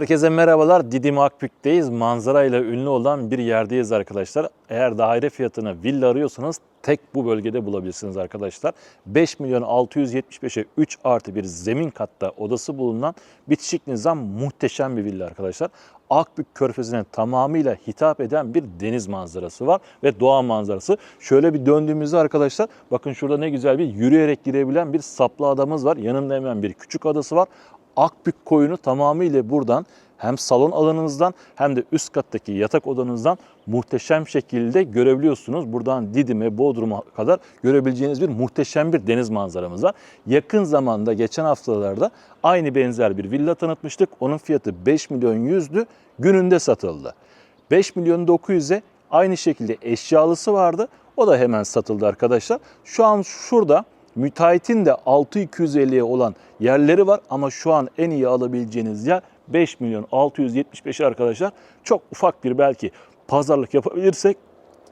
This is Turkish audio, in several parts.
Herkese merhabalar. Didim Akbük'teyiz. Manzarayla ünlü olan bir yerdeyiz arkadaşlar. Eğer daire fiyatına villa arıyorsanız tek bu bölgede bulabilirsiniz arkadaşlar. 5 milyon 675'e 3 artı bir zemin katta odası bulunan bitişik nizam muhteşem bir villa arkadaşlar. Akbük Körfezi'ne tamamıyla hitap eden bir deniz manzarası var ve doğa manzarası. Şöyle bir döndüğümüzde arkadaşlar bakın şurada ne güzel bir yürüyerek girebilen bir saplı adamız var. Yanında hemen bir küçük adası var. Akbük koyunu tamamıyla buradan hem salon alanınızdan hem de üst kattaki yatak odanızdan muhteşem şekilde görebiliyorsunuz. Buradan Didim'e, Bodrum'a kadar görebileceğiniz bir muhteşem bir deniz manzaramız var. Yakın zamanda geçen haftalarda aynı benzer bir villa tanıtmıştık. Onun fiyatı 5 milyon 100'dü. Gününde satıldı. 5 milyon 900'e aynı şekilde eşyalısı vardı. O da hemen satıldı arkadaşlar. Şu an şurada müteahhitin de 6250'ye olan yerleri var ama şu an en iyi alabileceğiniz yer 5 milyon 675 arkadaşlar. Çok ufak bir belki pazarlık yapabilirsek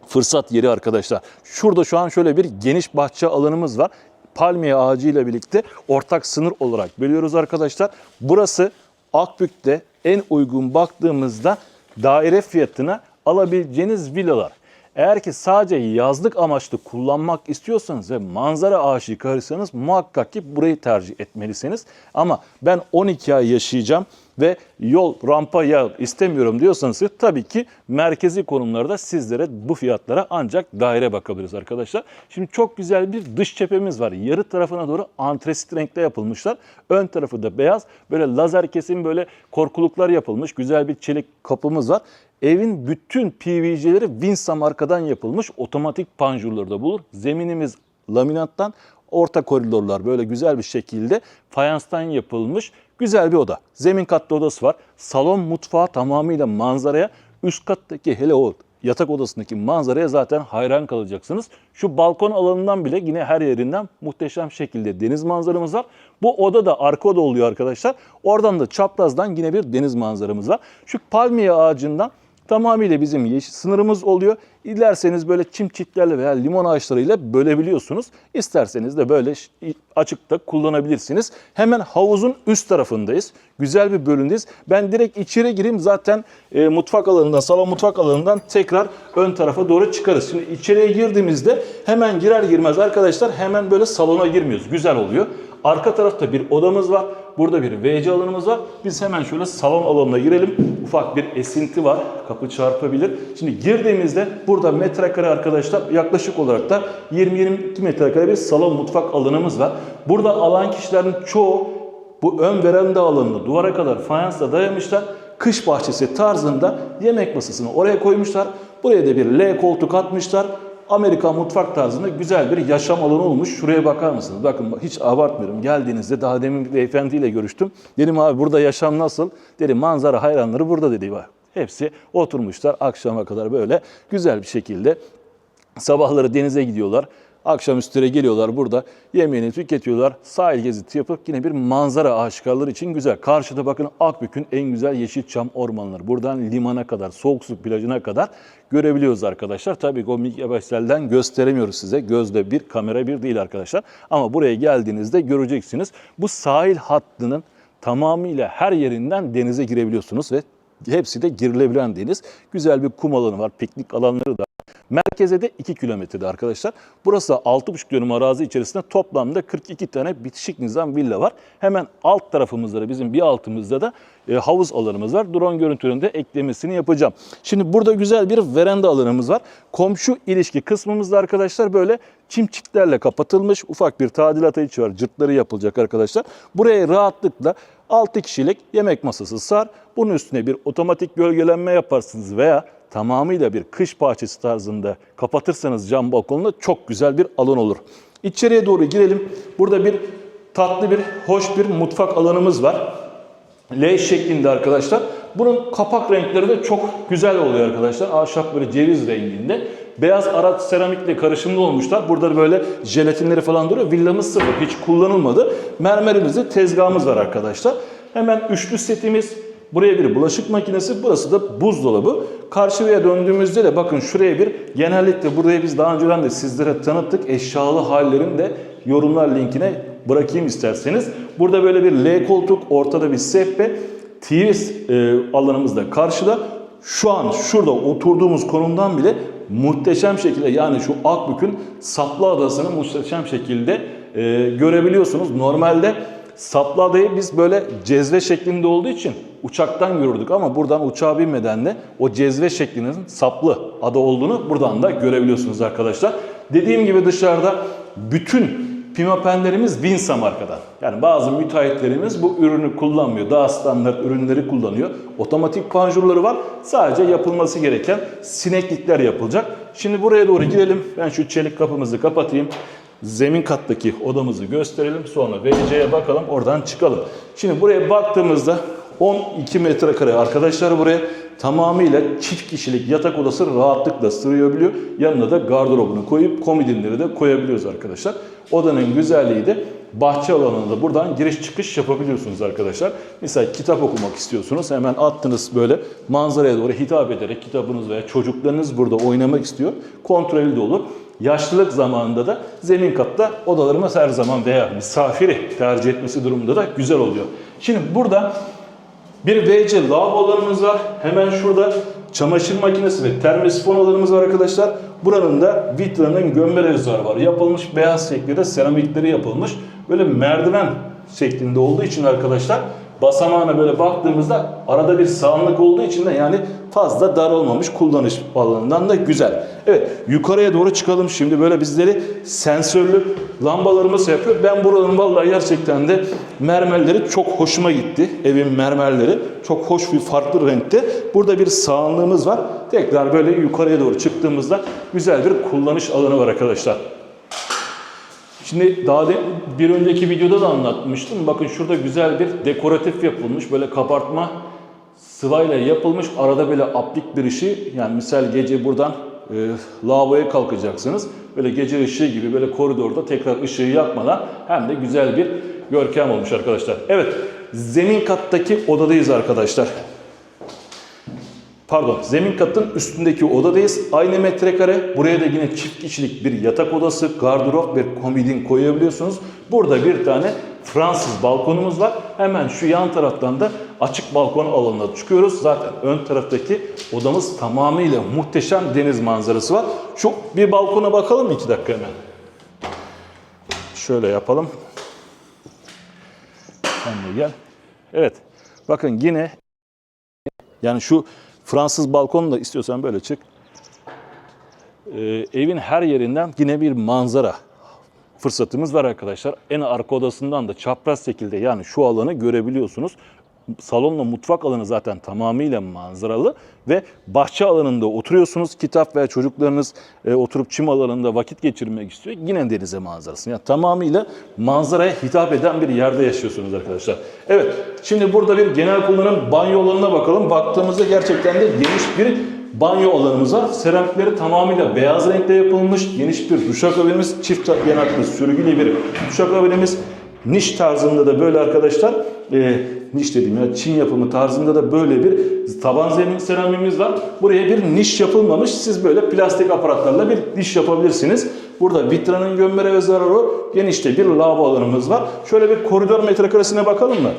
fırsat yeri arkadaşlar. Şurada şu an şöyle bir geniş bahçe alanımız var. Palmiye ağacı ile birlikte ortak sınır olarak bölüyoruz arkadaşlar. Burası Akbük'te en uygun baktığımızda daire fiyatına alabileceğiniz villalar. Eğer ki sadece yazlık amaçlı kullanmak istiyorsanız ve manzara aşıkarıysanız muhakkak ki burayı tercih etmelisiniz. Ama ben 12 ay yaşayacağım ve yol, rampa, yağ istemiyorum diyorsanız tabii ki merkezi konumlarda sizlere bu fiyatlara ancak daire bakabiliriz arkadaşlar. Şimdi çok güzel bir dış cephemiz var. Yarı tarafına doğru antresit renkte yapılmışlar. Ön tarafı da beyaz. Böyle lazer kesim böyle korkuluklar yapılmış. Güzel bir çelik kapımız var. Evin bütün PVC'leri Winsa markadan yapılmış otomatik panjurlarda bulur. Zeminimiz laminattan, orta koridorlar böyle güzel bir şekilde fayanstan yapılmış güzel bir oda. Zemin katta odası var. Salon mutfağı tamamıyla manzaraya, üst kattaki hele o yatak odasındaki manzaraya zaten hayran kalacaksınız. Şu balkon alanından bile yine her yerinden muhteşem şekilde deniz manzaramız var. Bu oda da arka oda oluyor arkadaşlar. Oradan da çaprazdan yine bir deniz manzaramız var. Şu palmiye ağacından tamamıyla bizim yeşil sınırımız oluyor. Dilerseniz böyle çim çitlerle veya limon ağaçlarıyla bölebiliyorsunuz. İsterseniz de böyle açıkta kullanabilirsiniz. Hemen havuzun üst tarafındayız. Güzel bir bölümdeyiz. Ben direkt içeri gireyim zaten e, mutfak alanından, salon mutfak alanından tekrar ön tarafa doğru çıkarız. Şimdi içeriye girdiğimizde hemen girer girmez arkadaşlar hemen böyle salona girmiyoruz. Güzel oluyor. Arka tarafta bir odamız var. Burada bir WC alanımız var. Biz hemen şöyle salon alanına girelim. Ufak bir esinti var. Kapı çarpabilir. Şimdi girdiğimizde burada metrekare arkadaşlar yaklaşık olarak da 20-22 metrekare bir salon mutfak alanımız var. Burada alan kişilerin çoğu bu ön veranda alanını duvara kadar fayansla dayamışlar. Kış bahçesi tarzında yemek masasını oraya koymuşlar. Buraya da bir L koltuk atmışlar. Amerikan mutfak tarzında güzel bir yaşam alanı olmuş. Şuraya bakar mısınız? Bakın hiç abartmıyorum. Geldiğinizde daha demin bir beyefendiyle görüştüm. Dedim abi burada yaşam nasıl? Dedi manzara hayranları burada dedi. Bak. Hepsi oturmuşlar akşama kadar böyle güzel bir şekilde sabahları denize gidiyorlar. Akşamüstüne geliyorlar burada yemeğini tüketiyorlar. Sahil gezisi yapıp yine bir manzara aşıkarları için güzel. Karşıda bakın Akbük'ün en güzel yeşilçam ormanları. Buradan limana kadar, soğuk su plajına kadar görebiliyoruz arkadaşlar. Tabii ki o mikrobaselden gösteremiyoruz size. Gözle bir, kamera bir değil arkadaşlar. Ama buraya geldiğinizde göreceksiniz. Bu sahil hattının tamamıyla her yerinden denize girebiliyorsunuz ve hepsi de girilebilen deniz. Güzel bir kum alanı var, piknik alanları da Merkeze de 2 kilometrede arkadaşlar. Burası 6,5 dönüm arazi içerisinde toplamda 42 tane bitişik nizam villa var. Hemen alt tarafımızda da bizim bir altımızda da e, havuz alanımız var. Drone görüntülerinde eklemesini yapacağım. Şimdi burada güzel bir veranda alanımız var. Komşu ilişki kısmımızda arkadaşlar böyle çim çitlerle kapatılmış ufak bir tadilat içi var. Cırtları yapılacak arkadaşlar. Buraya rahatlıkla 6 kişilik yemek masası sar. Bunun üstüne bir otomatik gölgelenme yaparsınız veya tamamıyla bir kış bahçesi tarzında kapatırsanız cam balkonla çok güzel bir alan olur. İçeriye doğru girelim. Burada bir tatlı bir, hoş bir mutfak alanımız var. L şeklinde arkadaşlar. Bunun kapak renkleri de çok güzel oluyor arkadaşlar. Ahşap böyle ceviz renginde. Beyaz araç seramikle karışımlı olmuşlar. Burada böyle jelatinleri falan duruyor. Villamız sıfır. Hiç kullanılmadı. Mermerimizde tezgahımız var arkadaşlar. Hemen üçlü setimiz. Buraya bir bulaşık makinesi, burası da buzdolabı. Karşıya döndüğümüzde de bakın şuraya bir genellikle buraya biz daha önceden de sizlere tanıttık. Eşyalı hallerini de yorumlar linkine bırakayım isterseniz. Burada böyle bir L koltuk, ortada bir sehpe. TV alanımız da karşıda. Şu an şurada oturduğumuz konumdan bile muhteşem şekilde yani şu Akbük'ün Saplı Adası'nı muhteşem şekilde e, görebiliyorsunuz. Normalde Saplı Adayı biz böyle cezve şeklinde olduğu için uçaktan görürdük ama buradan uçağa binmeden de o cezve şeklinin saplı ada olduğunu buradan da görebiliyorsunuz arkadaşlar. Dediğim gibi dışarıda bütün pimapenlerimiz Winsa markadan. Yani bazı müteahhitlerimiz bu ürünü kullanmıyor. Daha standart ürünleri kullanıyor. Otomatik panjurları var. Sadece yapılması gereken sineklikler yapılacak. Şimdi buraya doğru gidelim. Ben şu çelik kapımızı kapatayım. Zemin kattaki odamızı gösterelim. Sonra VC'ye bakalım. Oradan çıkalım. Şimdi buraya baktığımızda 12 metrekare arkadaşlar buraya tamamıyla çift kişilik yatak odası rahatlıkla sığabiliyor. Yanına da gardırobunu koyup komodinleri de koyabiliyoruz arkadaşlar. Odanın güzelliği de bahçe alanında buradan giriş çıkış yapabiliyorsunuz arkadaşlar. Mesela kitap okumak istiyorsunuz hemen attınız böyle manzaraya doğru hitap ederek kitabınız veya çocuklarınız burada oynamak istiyor. Kontrollü de olur. Yaşlılık zamanında da zemin katta odalarımız her zaman veya misafiri tercih etmesi durumunda da güzel oluyor. Şimdi burada bir WC lavabolarımız var. Hemen şurada çamaşır makinesi ve termosifon alanımız var arkadaşlar. Buranın da vitranın gömme rezervuarı var. Yapılmış beyaz şekilde seramikleri yapılmış. Böyle merdiven şeklinde olduğu için arkadaşlar basamağına böyle baktığımızda arada bir sağlamlık olduğu için de yani fazla dar olmamış kullanış alanından da güzel. Evet yukarıya doğru çıkalım şimdi böyle bizleri sensörlü lambalarımız yapıyor. Ben buranın vallahi gerçekten de mermerleri çok hoşuma gitti. Evin mermerleri çok hoş bir farklı renkte. Burada bir sağanlığımız var. Tekrar böyle yukarıya doğru çıktığımızda güzel bir kullanış alanı var arkadaşlar. Şimdi daha de, bir önceki videoda da anlatmıştım. Bakın şurada güzel bir dekoratif yapılmış. Böyle kabartma sıvayla yapılmış. Arada böyle aplik bir ışığı. Yani misal gece buradan e, lavaboya kalkacaksınız. Böyle gece ışığı gibi böyle koridorda tekrar ışığı yakmadan hem de güzel bir görkem olmuş arkadaşlar. Evet zemin kattaki odadayız arkadaşlar. Pardon, zemin katın üstündeki odadayız. Aynı metrekare. Buraya da yine çift kişilik bir yatak odası, gardırop ve komodin koyabiliyorsunuz. Burada bir tane Fransız balkonumuz var. Hemen şu yan taraftan da açık balkon alanına çıkıyoruz. Zaten ön taraftaki odamız tamamıyla muhteşem deniz manzarası var. Şu bir balkona bakalım iki dakika hemen. Şöyle yapalım. Sen de gel. Evet. Bakın yine yani şu Fransız balkonu da istiyorsan böyle çık. Ee, evin her yerinden yine bir manzara fırsatımız var arkadaşlar. En arka odasından da çapraz şekilde yani şu alanı görebiliyorsunuz. Salonla mutfak alanı zaten tamamıyla manzaralı ve bahçe alanında oturuyorsunuz. Kitap veya çocuklarınız e, oturup çim alanında vakit geçirmek istiyor. Yine denize manzarası. Yani tamamıyla manzaraya hitap eden bir yerde yaşıyorsunuz arkadaşlar. Evet, şimdi burada bir genel kullanım banyo alanına bakalım. Baktığımızda gerçekten de geniş bir banyo alanımız var. Seramikleri tamamıyla beyaz renkte yapılmış. Geniş bir duşakabinimiz, çift yanaklı sürgülü bir duşakabinimiz. Niş tarzında da böyle arkadaşlar, e, niş dediğim ya Çin yapımı tarzında da böyle bir taban zemin seramimiz var. Buraya bir niş yapılmamış. Siz böyle plastik aparatlarla bir niş yapabilirsiniz. Burada vitranın gömmere ve zararı genişte bir lavabo alanımız var. Şöyle bir koridor metrekaresine bakalım mı?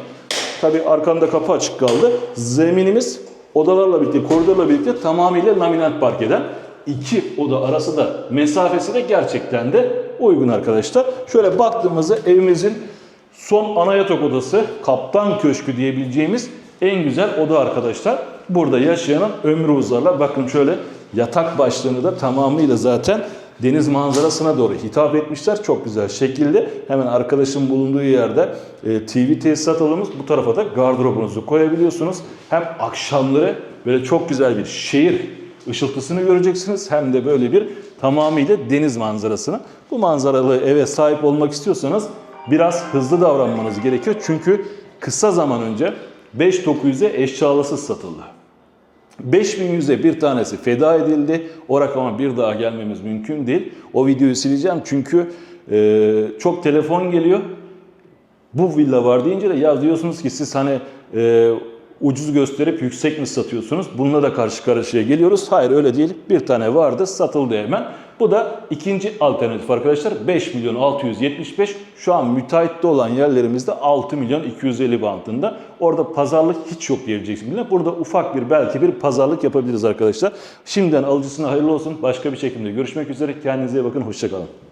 Tabii arkanda kapı açık kaldı. Zeminimiz odalarla birlikte, koridorla birlikte tamamıyla laminat parkeden. iki oda arası da mesafesi de gerçekten de uygun arkadaşlar. Şöyle baktığımızda evimizin son ana yatak odası, kaptan köşkü diyebileceğimiz en güzel oda arkadaşlar. Burada yaşayan ömrü uzarlar. Bakın şöyle yatak başlığını da tamamıyla zaten deniz manzarasına doğru hitap etmişler. Çok güzel şekilde. Hemen arkadaşın bulunduğu yerde e, TV tesisat alanımız. Bu tarafa da gardırobunuzu koyabiliyorsunuz. Hem akşamları böyle çok güzel bir şehir ışıltısını göreceksiniz. Hem de böyle bir tamamıyla deniz manzarasını. Bu manzaralı eve sahip olmak istiyorsanız biraz hızlı davranmanız gerekiyor. Çünkü kısa zaman önce 5900'e eşyalasız satıldı. 5100'e bir tanesi feda edildi. O rakama bir daha gelmemiz mümkün değil. O videoyu sileceğim çünkü e, çok telefon geliyor. Bu villa var deyince de ya diyorsunuz ki siz hani e, ucuz gösterip yüksek mi satıyorsunuz? Bununla da karşı karşıya geliyoruz. Hayır öyle değil. Bir tane vardı satıldı hemen. Bu da ikinci alternatif arkadaşlar. 5 milyon 675. Şu an müteahhitte olan yerlerimizde 6 milyon 250 bantında. Orada pazarlık hiç yok diyebileceksiniz. bile. Burada ufak bir belki bir pazarlık yapabiliriz arkadaşlar. Şimdiden alıcısına hayırlı olsun. Başka bir çekimde görüşmek üzere. Kendinize iyi bakın. Hoşçakalın.